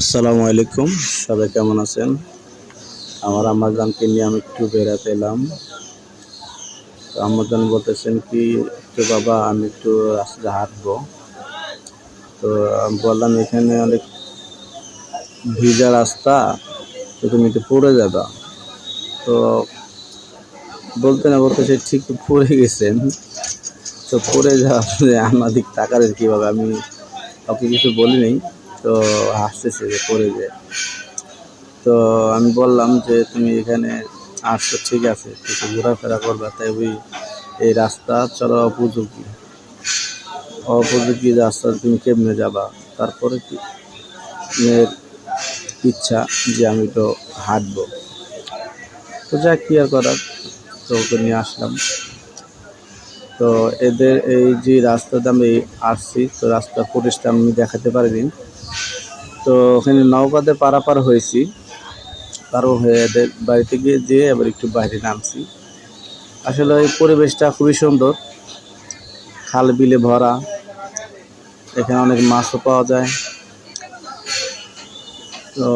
আসসালামু আলাইকুম। সবাই কেমন আছেন? আমার আম্মাজানকে নিয়ে আমি একটু বেড়াতে এলাম তো আম্মাজান বলতেছেন কি একটু বাবা, আমি একটু রাস্তায় হাঁটবো। তো বললাম, এখানে অনেক ভিজা রাস্তা, তো তুমি একটু পড়ে যাবা। তো বলতে না বলতে সে ঠিক পড়ে গেছেন। তো পড়ে যাওয়া দিক তাকালেন কীভাবে, আমি কাউকে কিছু বলিনি। তো হাসতেছে যে, পড়ে যে। তো আমি বললাম যে, তুমি এখানে আসছো, ঠিক আছে, কিছু ঘোরাফেরা করবে। তাই ওই, এই রাস্তা, চলা উপযোগী অপযোগী রাস্তা তুমি কেমনে যাবা? তারপরে কি? মেয়ের ইচ্ছা যে, আমি তো হাঁটবো। তো যা কি আর করার? তো ওকে নিয়ে আসলাম। তো এদের, এই যে রাস্তাতে আমি আসছি, তো রাস্তা ফুটেজটা আমি দেখাতে পারিনি। তো ওখানে নৌকাতে পারাপার হয়েছি। পারো হয়ে বাড়িতে গিয়ে যেয়ে আবার একটু বাইরে নামছি। আসলে এই পরিবেশটা খুবই সুন্দর। খাল বিলে ভরা। এখানে অনেক মাছও পাওয়া যায়। তো